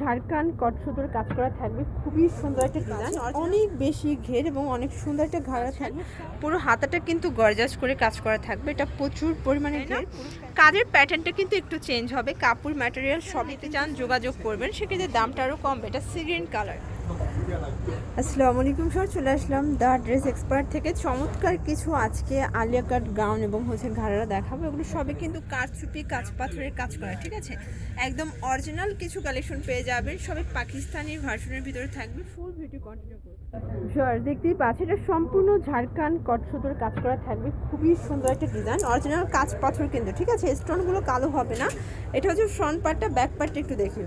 ঝাড়খান কটসুতোর কাজ করা থাকবে। খুবই সুন্দর একটা ডিজাইন। অনেক বেশি ঘের এবং অনেক সুন্দর একটা ঘাড়া থাকবে পুরো হাতাটা কিন্তু গর্জাস করে কাজ করা থাকবে। এটা প্রচুর পরিমাণে ঘের। কাজের প্যাটার্নটা কিন্তু একটু চেঞ্জ হবে। কাপড় ম্যাটেরিয়াল সবই চান যোগাযোগ করবেন। সেক্ষেত্রে দামটা আরও কমবে এটা সিগ্রিন কালার আসসালামু আলাইকুম স্যার চলে আসলাম দ্য ড্রেস এক্সপার্ট থেকে। চমৎকার কিছু আজকে আলিয়া কাট গাউন এবং হচ্ছে ঘাড়ারা দেখাবো। এগুলো সবই কিন্তু কাজ চুপি কাজ পাথরের কাজ করা, ঠিক আছে? একদম অরিজিনাল কিছু কালেকশন পেয়ে যাবেন। সবই পাকিস্তানি ভার্সনের ভিতরে থাকবে। ফুল ভিডিও কন্টিনিউ করবে। স্যার দেখতেই পাচ্ছি, এটা সম্পূর্ণ ঝাড়খান্ড কটসুতোর কাজ করা থাকবে। খুবই সুন্দর একটা ডিজাইন অরিজিনাল কাজ পাথর কিন্তু, ঠিক আছে? স্টোনগুলো কালো হবে না। এটা হচ্ছে ফ্রন্ট পার্টটা ব্যাক পার্টটা একটু দেখি।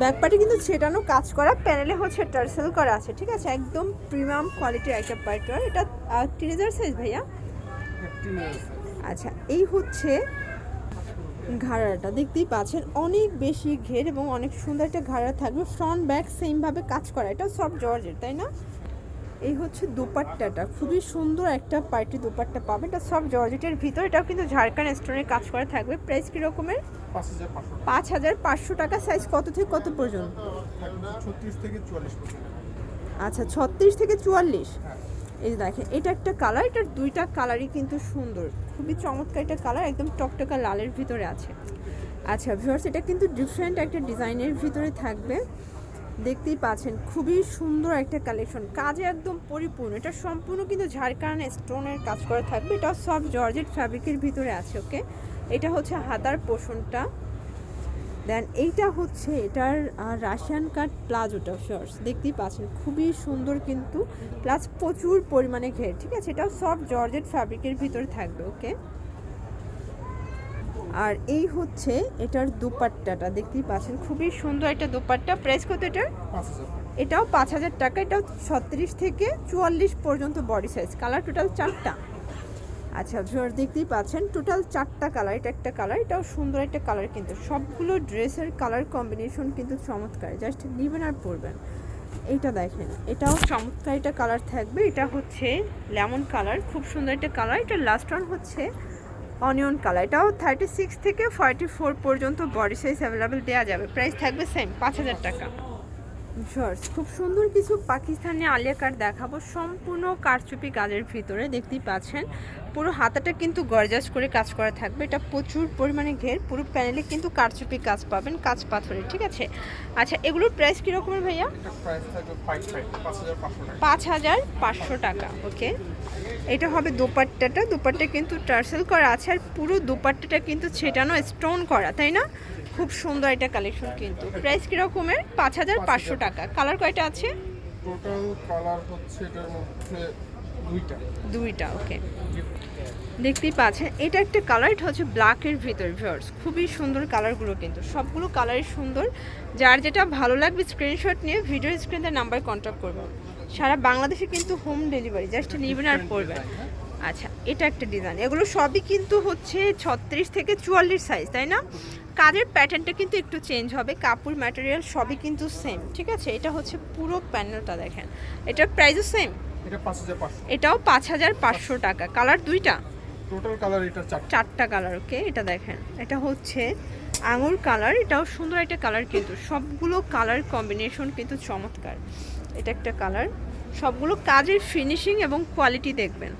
ব্যাক পার্টে কিন্তু ছেটানো কাজ করা, প্যানেলে হচ্ছে টার্সেল করা আছে, ঠিক আছে? একদম প্রিমিয়াম কোয়ালিটির একটা পার্টনার এটা টিনেজার সাইজ ভাইয়া? আচ্ছা এই হচ্ছে ঘাড়াটা। দেখতেই পাচ্ছেন, অনেক বেশি ঘের এবং অনেক সুন্দর একটা ঘাড়া থাকবে। ফ্রন্ট, ব্যাক সেমভাবে কাজ করা। এটা সব জর্জের তাই না? এই হচ্ছে দোপাট্টাটা। খুবই সুন্দর একটা পার্টি দোপাট্টা পাবে এটা সব জর্জেটের ভিতর। এটাও কিন্তু ঝাড়খান্ড স্টোনের কাজ করা থাকবে। প্রাইস কীরকমের পাঁচ হাজার পাঁচশো পাঁচ টাকা সাইজ কত থেকে কত পর্যন্ত? থেকে আচ্ছা ছত্রিশ থেকে চুয়াল্লিশ? এই দেখেন এটা একটা কালার এটার দুইটা কালারই কিন্তু সুন্দর। খুবই চমৎকার একটা কালার একদম টকটকা লালের ভিতরে আছে। আচ্ছা ভিউয়ার্স এটা কিন্তু ডিফারেন্ট একটা ডিজাইনের ভিতরে থাকবে। দেখতেই পাচ্ছেন খুবই সুন্দর একটা কালেকশন কাজে একদম পরিপূর্ণ। এটা সম্পূর্ণ কিন্তু ঝাড়খান্ড স্টোনের কাজ করা থাকবে। এটা সব জর্জেট ফ্যাব্রিকের ভিতরে আছে ওকে এটা হচ্ছে হাতার পোষণটা। দেন এইটা হচ্ছে এটার রাশিয়ান কাট প্লাজোটা শর্টস দেখতেই পাচ্ছেন খুবই সুন্দর কিন্তু। প্লাস প্রচুর পরিমাণে ঘের ঠিক আছে? এটাও সব জর্জেট ফ্যাব্রিকের ভিতরে থাকবে ওকে আর এই হচ্ছে এটার দুপাট্টাটা দেখতেই পাচ্ছেন? খুবই সুন্দর একটা দুপাট্টা। প্রাইস কত এটার? এটাও পাঁচ হাজার টাকা এটাও ছত্রিশ থেকে চুয়াল্লিশ পর্যন্ত বডি সাইজ কালার টোটাল চারটা। আচ্ছা ভিউয়ার দেখতেই পাচ্ছেন টোটাল চারটা কালার এটা একটা কালার এটাও সুন্দর একটা কালার কিন্তু। সবগুলো ড্রেসের কালার কম্বিনেশন কিন্তু চমৎকার জাস্ট নেবেন আর পরবেন। এইটা দেখেন, এটাও চমৎকার একটা কালার থাকবে। এটা হচ্ছে লেমন কালার খুব সুন্দর একটা কালার এটা লাস্ট ওয়ান হচ্ছে অনিয়ন কালার এটাও থার্টি সিক্স থেকে ফর্টি ফোর পর্যন্ত বডি সাইজ অ্যাভেলেবেল দেওয়া যাবে। প্রাইস থাকবে সেম পাঁচ হাজার টাকা। শর্টস খুব সুন্দর কিছু পাকিস্তানি আলিয়া কাট দেখাবো। সম্পূর্ণ কারচুপি কাজের ভিতরে দেখতেই পাচ্ছেন। পুরো হাতাটা কিন্তু গর্জাস করে কাজ করা থাকবে। এটা প্রচুর পরিমাণে ঘের। পুরো প্যানেলে কিন্তু কারচুপি কাজ পাবেন কাজ পাথরের ঠিক আছে? আচ্ছা এগুলোর প্রাইস কীরকমের ভাইয়া? এটা পাঁচ হাজার পাঁচশো টাকা। ওকে এটা হবে দোপাট্টাটা। দোপাট্টা কিন্তু টার্সেল করা আছে আর পুরো দোপাট্টাটা কিন্তু ছেটানো স্টোন করা তাই না? খুব সুন্দর একটা কালেকশন কিন্তু। প্রাইস কীরকমের? পাঁচ হাজার পাঁচশো টাকা। কালার কয়টা আছে? টোটাল কালার হচ্ছে এটার মধ্যে দুইটা। দুইটা ওকে। দেখতেই পাচ্ছেন এটা একটা কালার এটা হচ্ছে ব্ল্যাকের ভিতর ভিউয়ার্স খুবই সুন্দর কালারগুলো কিন্তু। সবগুলো কালারই সুন্দর। যার যেটা ভালো লাগবে স্ক্রিনশট নিয়ে ভিডিও স্ক্রিনের নাম্বারে কন্ট্যাক্ট করবেন। সারা বাংলাদেশে কিন্তু হোম ডেলিভারি জাস্ট নেবেন আর পড়বেন। আচ্ছা এটা একটা ডিজাইন এগুলো সবই কিন্তু হচ্ছে ছত্রিশ থেকে চুয়াল্লিশ সাইজ তাই না? কাজের প্যাটার্নটা কিন্তু একটু চেঞ্জ হবে কাপড় ম্যাটেরিয়াল সবই কিন্তু সেম ঠিক আছে? এটা হচ্ছে পুরো প্যানেলটা দেখেন। এটার প্রাইসও সেম এটাও পাঁচ হাজার পাঁচশো টাকা। কালার দুইটা? টোটাল কালার এটা চারটা। চারটা কালার ওকে এটা দেখেন। এটা হচ্ছে আঙুর কালার এটাও সুন্দর একটা কালার কিন্তু। সবগুলো কালার কম্বিনেশন কিন্তু চমৎকার। এটা একটা কালার সবগুলো কাজের ফিনিশিং এবং কোয়ালিটি দেখবেন।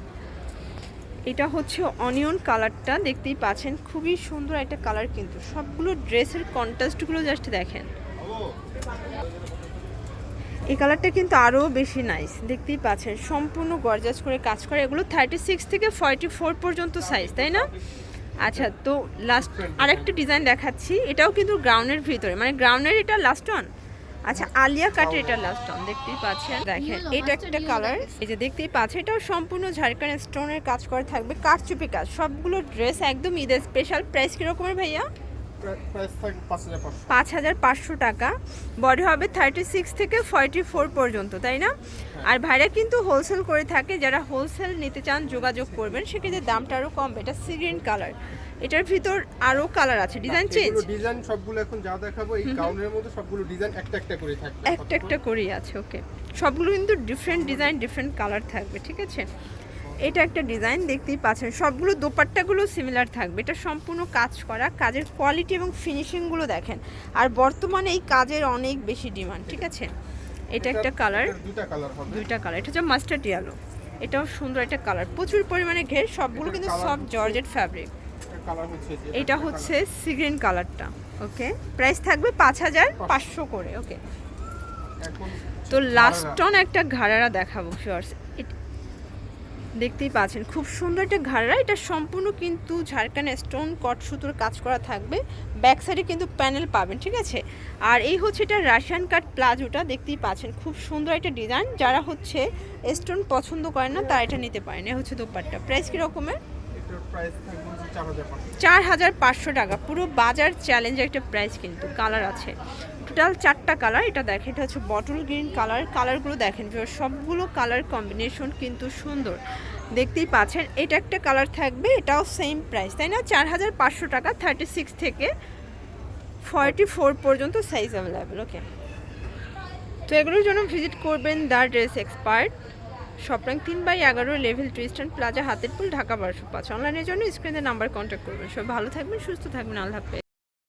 এটা হচ্ছে অনিয়ন কালারটা দেখতেই পাচ্ছেন। খুবই সুন্দর একটা কালার কিন্তু। সবগুলো ড্রেসের কন্ট্রাস্টগুলো জাস্ট দেখেন। এই কালারটা কিন্তু আরও বেশি নাইস দেখতেই পাচ্ছেন। সম্পূর্ণ গর্জাস করে কাজ করে। এগুলো থার্টি সিক্স থেকে ফর্টি ফোর পর্যন্ত সাইজ তাই না? আচ্ছা তো লাস্ট আরেকটা ডিজাইন দেখাচ্ছি। এটাও কিন্তু গ্রাউন্ডের ভিতরে। মানে গ্রাউন্ডের এটা লাস্ট ওয়ান আচ্ছা আলিয়া কাটের এটা লাস্ট ওয়ান দেখতেই পাচ্ছেন। দেখেন এটা একটা কালার এই যে দেখতেই পাচ্ছেন এটাও সম্পূর্ণ ঝাড়খান্ড স্টোনের কাজ করা থাকবে। কারচুপি কাজ সবগুলো ড্রেস একদম ঈদের স্পেশাল প্রাইস কিরকমের ভাইয়া? পাঁচ হাজার পাঁচশো পাঁচ হাজার পাঁচশো টাকা। বডি হবে থার্টি সিক্স থেকে ফর্টি ফোর পর্যন্ত তাই না? আর ভাইরা কিন্তু হোলসেল করে থাকে যারা হোলসেল নিতে চান যোগাযোগ করবেন সেক্ষেত্রে দামটা আরও কম এটা সিগ্রিন কালার এটার ভিতর আরও কালার আছে। ডিজাইন চেঞ্জ ডিজাইন সবগুলো এখন যা দেখাবো এই গাউনের মধ্যে সবগুলো ডিজাইন একটা একটা করে থাকবে একটা একটা করেই আছে ওকে সবগুলো কিন্তু ডিফারেন্ট ডিজাইন ডিফারেন্ট কালার থাকবে ঠিক আছে? এটা একটা ডিজাইন দেখতেই পাচ্ছেন। সবগুলো দোপাট্টাগুলো সিমিলার থাকবে। এটা সম্পূর্ণ কাজ করা কাজের কোয়ালিটি এবং ফিনিশিংগুলো দেখেন। আর বর্তমানে এই কাজের অনেক বেশি ডিমান্ড ঠিক আছে? এটা একটা কালার দুইটা কালার হবে। দুইটা কালার এটা হচ্ছে মাস্টার্ড ইয়েলো এটাও সুন্দর একটা কালার প্রচুর পরিমাণে ঘের সবগুলো কিন্তু সব জর্জেট ফ্যাব্রিক এটা হচ্ছে সিগ্রিন কালারটা ওকে প্রাইস থাকবে পাঁচ হাজার পাঁচশো। করে ওকে তো লাস্ট অন একটা ঘাড়ারা দেখাবো ফিওর্স দেখতেই পাচ্ছেন খুব সুন্দর একটা ঘাড়া এটা সম্পূর্ণ কিন্তু ঝাড়খান্ড স্টোন কট সুতোর কাজ করা থাকবে। ব্যাক সাইডে কিন্তু প্যানেল পাবেন ঠিক আছে? আর এই হচ্ছে এটা রাশিয়ান কাট প্লাজোটা দেখতেই পাচ্ছেন খুব সুন্দর একটা ডিজাইন যারা হচ্ছে স্টোন পছন্দ করেন না তারা এটা নিতে পারেন। এ হচ্ছে দোপাট্টা। প্রাইস কি রকমের চার হাজার পাঁচশো। টাকা। পুরো বাজার চ্যালেঞ্জের একটা প্রাইস কিন্তু কালার আছে। টোটাল চারটা কালার এটা দেখেন, এটা হচ্ছে বটল গ্রিন কালার কালারগুলো দেখেন সবগুলো কালার কম্বিনেশন কিন্তু সুন্দর। দেখতেই পাচ্ছেন, এটা একটা কালার থাকবে, এটাও সেম প্রাইস তাই না? চার হাজার পাঁচশো টাকা থার্টি সিক্স থেকে ফর্টি ফোর পর্যন্ত সাইজ অ্যাভেলেবেল ওকে তো এগুলোর জন্য ভিজিট করবেন দ্য ড্রেস এক্সপার্ট। শপিং তিন বাই এগারো, লেভেল টু স্ট্যান্ড প্লাজা, হাতের পুল, ঢাকা বারোশো পাঁচ অনলাইনের জন্য স্ক্রিনের নাম্বার কন্ট্যাক্ট করবেন। সব ভালো থাকবেন, সুস্থ থাকবেন। আল্লাহ